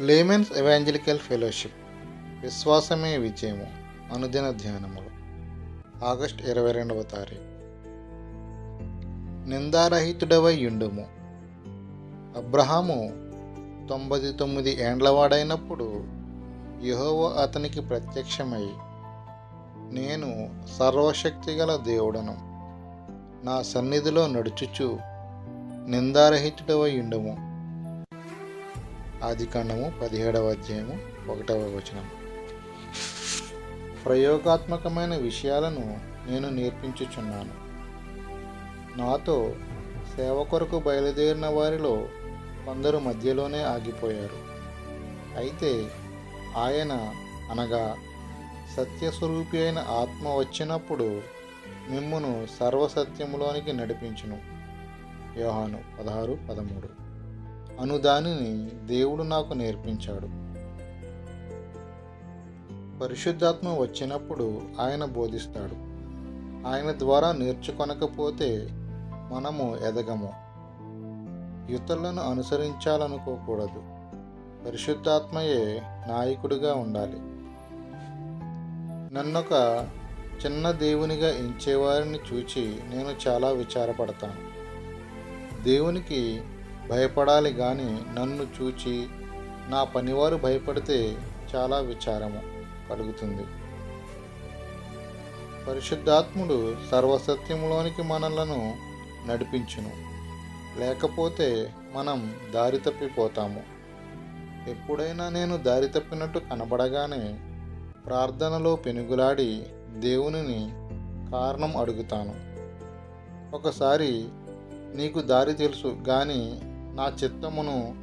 Laymen's evangelical fellowship. విశ్వాసమే విజయము. అనుదిన ధ్యానములు. August ఇరవై రెండవ తారీఖు. నిందారహితుడవై యుండుము అబ్రహాము తొంభై తొమ్మిది ఏండ్లవాడైనప్పుడు యెహోవా అతనికి ప్రత్యక్షమై నేను సర్వశక్తిగల దేవుడను. నా సన్నిధిలో నడుచుచు నిందారహితుడవై యుండుము ఆదికాండము పదిహేడవ అధ్యాయము ఒకటవ వచనం. ప్రయోగాత్మకమైన విషయాలను నేను నేర్పించుచున్నాను. నాతో సేవ కొరకు బయలుదేరిన వారిలో కొందరు మధ్యలోనే ఆగిపోయారు. అయితే ఆయన అనగా సత్యస్వరూపి అయిన ఆత్మ వచ్చినప్పుడు మిమ్మును సర్వసత్యములోనికి నడిపించును. యోహాను పదహారు పదమూడు. అనుదానిని దేవుడు నాకు నేర్పించాడు. పరిశుద్ధాత్మ వచ్చినప్పుడు ఆయన బోధిస్తాడు. ఆయన ద్వారా నేర్చుకొనకపోతే మనము ఎదగము. ఇతరులను అనుసరించాలనుకోకూడదు. పరిశుద్ధాత్మయే నాయకుడిగా ఉండాలి. నన్నొక చిన్న దేవునిగా ఎంచేవారిని చూచి నేను చాలా విచారపడతాను. దేవునికి భయపడాలి కానీ నన్ను చూచి నా పనివారు భయపడితే చాలా విచారము కలుగుతుంది. పరిశుద్ధాత్ముడు సర్వసత్యంలోనికి మనలను నడిపించును. లేకపోతే మనం దారి తప్పిపోతాము. ఎప్పుడైనా నేను దారి తప్పినట్టు కనబడగానే ప్రార్థనలో పెనుగులాడి దేవునిని కారణం అడుగుతాను. ఒకసారి నీకు దారి తెలుసు కానీ నా చిత్తమును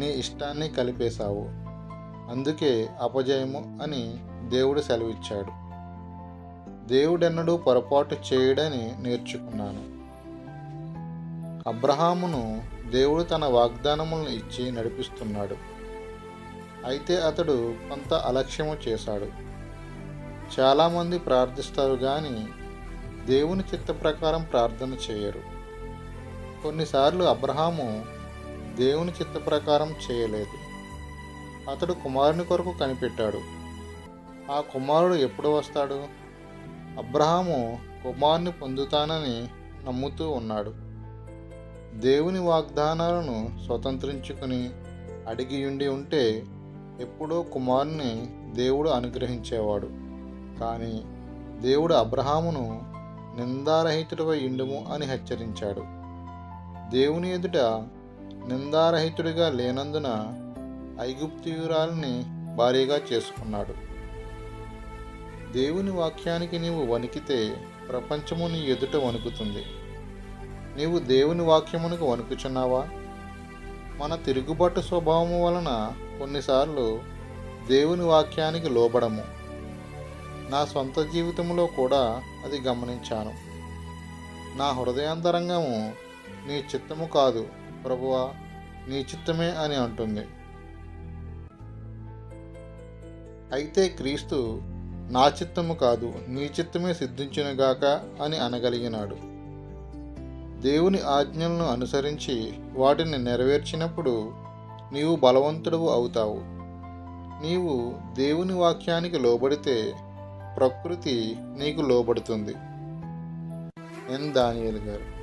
నీ ఇష్టాన్ని కలిపేశావు. అందుకే అపజయము అని దేవుడు సెలవిచ్చాడు. దేవుడెన్నడూ పొరపాటు చేయడని నేర్చుకున్నాను. అబ్రహామును దేవుడు తన వాగ్దానములను ఇచ్చి నడిపిస్తున్నాడు. అయితే అతడు కొంత అలక్ష్యము చేశాడు. చాలామంది ప్రార్థిస్తారు కానీ దేవుని చిత్త ప్రకారం ప్రార్థన చేయరు. కొన్నిసార్లు అబ్రహాము దేవుని చిత్త ప్రకారం చేయలేదు. అతడు కుమారుని కొరకు కనిపెట్టాడు. ఆ కుమారుడు ఎప్పుడు వస్తాడు? అబ్రహాము కుమారుని పొందుతానని నమ్ముతూ ఉన్నాడు. దేవుని వాగ్దానాలను స్వతంత్రించుకుని అడిగి ఉండి ఉంటే ఎప్పుడో కుమారుని దేవుడు అనుగ్రహించేవాడు. కానీ దేవుడు అబ్రహామును నిందారహితుడివై ఇండుము అని హెచ్చరించాడు. దేవుని ఎదుట నిందారహితుడిగా లేనందున ఐగుప్తియురాల్ని భారీగా చేసుకున్నాడు. దేవుని వాక్యానికి నీవు వణికితే ప్రపంచము నీ ఎదుట వణుకుతుంది. నీవు దేవుని వాక్యమునకు వణుకుచున్నావా? మన తిరుగుబాటు స్వభావము వలన కొన్నిసార్లు దేవుని వాక్యానికి లోబడము. నా సొంత జీవితంలో కూడా అది గమనించాను. నా హృదయాంతరంగము నీ చిత్తము కాదు. ప్రభువా నీ చిత్తమే అని అంటుంది. అయితే క్రీస్తు నా చిత్తము కాదు నీ చిత్తమే సిద్ధించునుగాక అని అనగలిగినాడు. దేవుని ఆజ్ఞలను అనుసరించి వాటిని నెరవేర్చినప్పుడు నీవు బలవంతుడవు అవుతావు. నీవు దేవుని వాక్యానికి లోబడితే ప్రకృతి నీకు లోబడుతుంది. ఎన్. దానియల్ గారు.